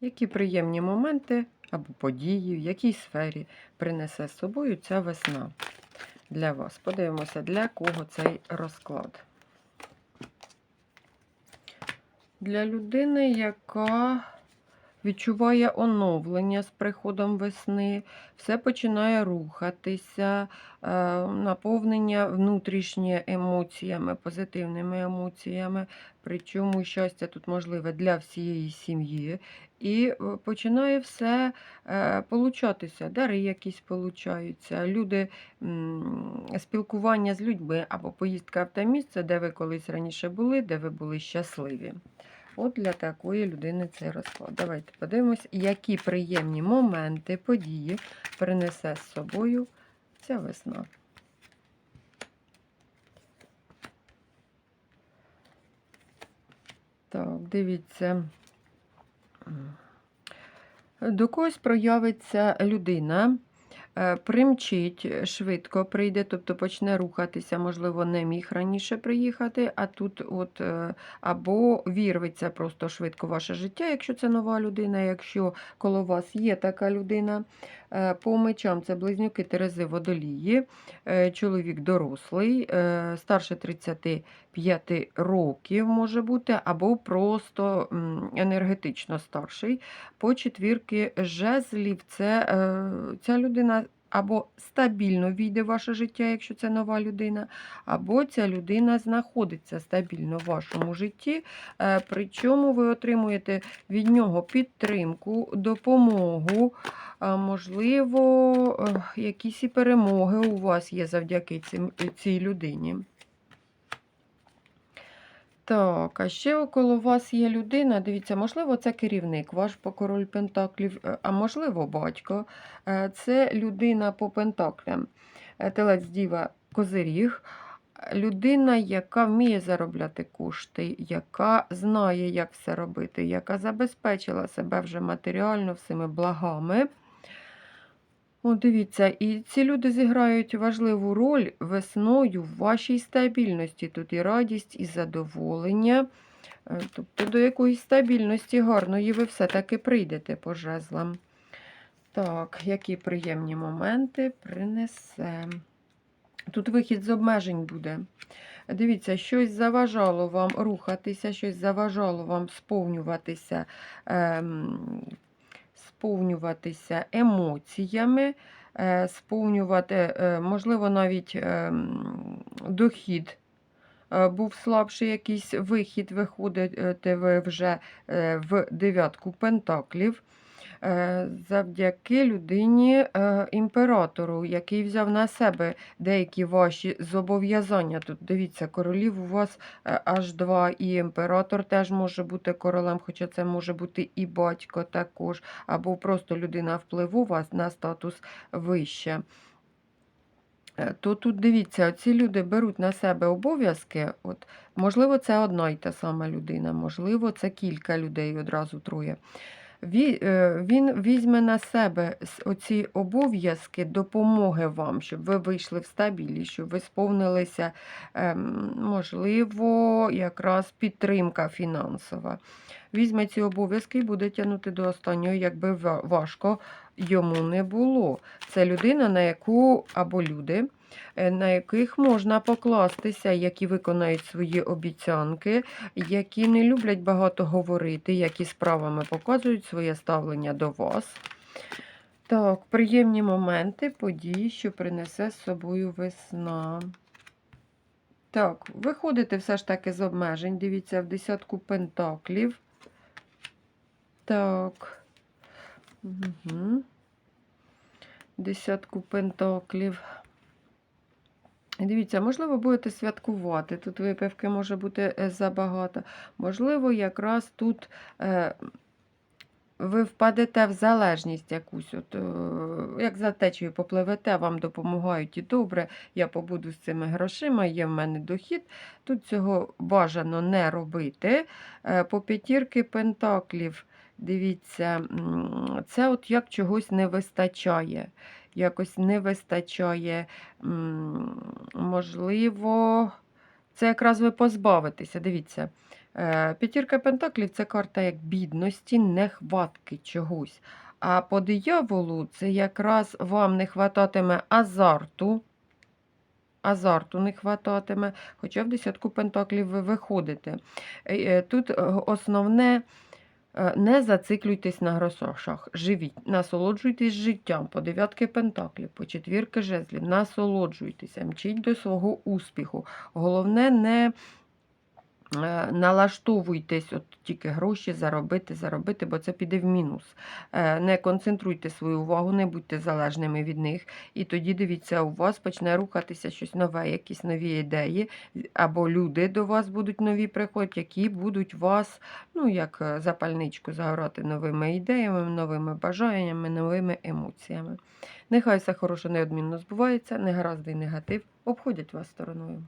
Які приємні моменти або події, в якій сфері принесе з собою ця весна для вас? Подивимося, для кого цей розклад. Для людини, яка відчуває оновлення з приходом весни, все починає рухатися, е, наповнення внутрішнє емоціями, позитивними емоціями. Причому щастя тут можливе для всієї сім'ї. І е, починає все е, получатися, дари якісь получаються, люди, спілкування з людьми або поїздка в те місце, де ви колись раніше були, де ви були щасливі. От для такої людини цей розклад. Давайте подивимось, які приємні моменти, події принесе з собою ця весна. Так, дивіться. До когось проявиться людина, примчить, швидко прийде, тобто почне рухатися, можливо, не міг раніше приїхати, а тут от е, або вірветься просто швидко ваше життя, якщо це нова людина, якщо коло вас є така людина. Е, По мечам це близнюки Терези Водолії, е, чоловік дорослий, е, старше 35 років може бути, або просто енергетично старший. По четвірки жезлів це ця людина або стабільно війде в ваше життя, якщо це нова людина, або ця людина знаходиться стабільно в вашому житті, е, причому ви отримуєте від нього підтримку, допомогу, можливо, е, якісь і перемоги у вас є завдяки цій людині. Так, а ще около вас є людина, дивіться, можливо, це керівник, ваш по король Пентаклів, е, а можливо, батько. Е, Це людина по Пентаклям. Е, Телець Діва Козиріг. Людина, яка вміє заробляти кошти, яка знає, як все робити, яка забезпечила себе вже матеріально всіми благами. О, дивіться, і ці люди зіграють важливу роль весною в вашій стабільності. Тут і радість, і задоволення. Е, Тобто до якоїсь стабільності гарної ви все-таки прийдете по жезлам. Так, які приємні моменти принесе. Тут вихід з обмежень буде. Дивіться, щось заважало вам рухатися, щось заважало вам сповнюватися. Ем, сповнюватися емоціями, е, сповнювати, е, можливо, навіть ем, дохід. е, Був слабший якийсь вихід, виходите ви вже е, в дев'ятку пентаклів е, завдяки людині е, імператору, який взяв на себе деякі ваші зобов'язання. Тут дивіться, королів у вас е, аж два, і імператор теж може бути королем, хоча це може бути і батько також, або просто людина впливу у вас на статус вище. Е, То тут дивіться, ці люди беруть на себе обов'язки. От, можливо, це одна й та сама людина, можливо, це кілька людей, одразу троє. Е, Він візьме на себе оці обов'язки допомоги вам, щоб ви вийшли в стабільність, щоб ви сповнилися, ем, можливо, якраз підтримка фінансова. Візьме ці обов'язки і буде тягнути до останнього, якби важко йому не було. Це людина, на яку або люди, е, на яких можна покластися, які виконають свої обіцянки, які не люблять багато говорити, які справами показують своє ставлення до вас. Так, приємні моменти, події, що принесе з собою весна. Так, виходите все ж таки з обмежень. Дивіться, в десятку пентаклів. Так. Угу. Десятку пентаклів. Дивіться, можливо, будете святкувати. Тут випивки може бути е, забагато. Можливо, якраз тут е, ви впадете в залежність якусь. От, е, як за течею попливете, вам допомагають і добре. Я побуду з цими грошима, є в мене дохід. Тут цього бажано не робити. Е, по п'ятірки пентаклів. Дивіться, це от як чогось не вистачає. Якось не вистачає, можливо, це якраз ви позбавитеся. Дивіться, Е, П'ятірка Пентаклів це карта як бідності, нехватки чогось. А по дияволу це якраз вам не хвататиме азарту. Азарту не хвататиме, хоча в десятку пентаклів ви виходите. Е, е, Тут основне не зациклюйтесь на грошах, живіть, насолоджуйтесь життям. По дев'ятки пентаклів, по четвірки жезлів, насолоджуйтеся, мчіть до свого успіху. Головне, не е, налаштовуйтесь, от тільки гроші заробити, заробити, бо це піде в мінус. Е, Не концентруйте свою увагу, не будьте залежними від них. І тоді дивіться, у вас почне рухатися щось нове, якісь нові ідеї, або люди до вас будуть нові приходять, які будуть вас, ну, як е, запальничку загорати новими ідеями, новими бажаннями, новими емоціями. Нехай все хороше неодмінно збувається, негаразди і негатив обходять вас стороною.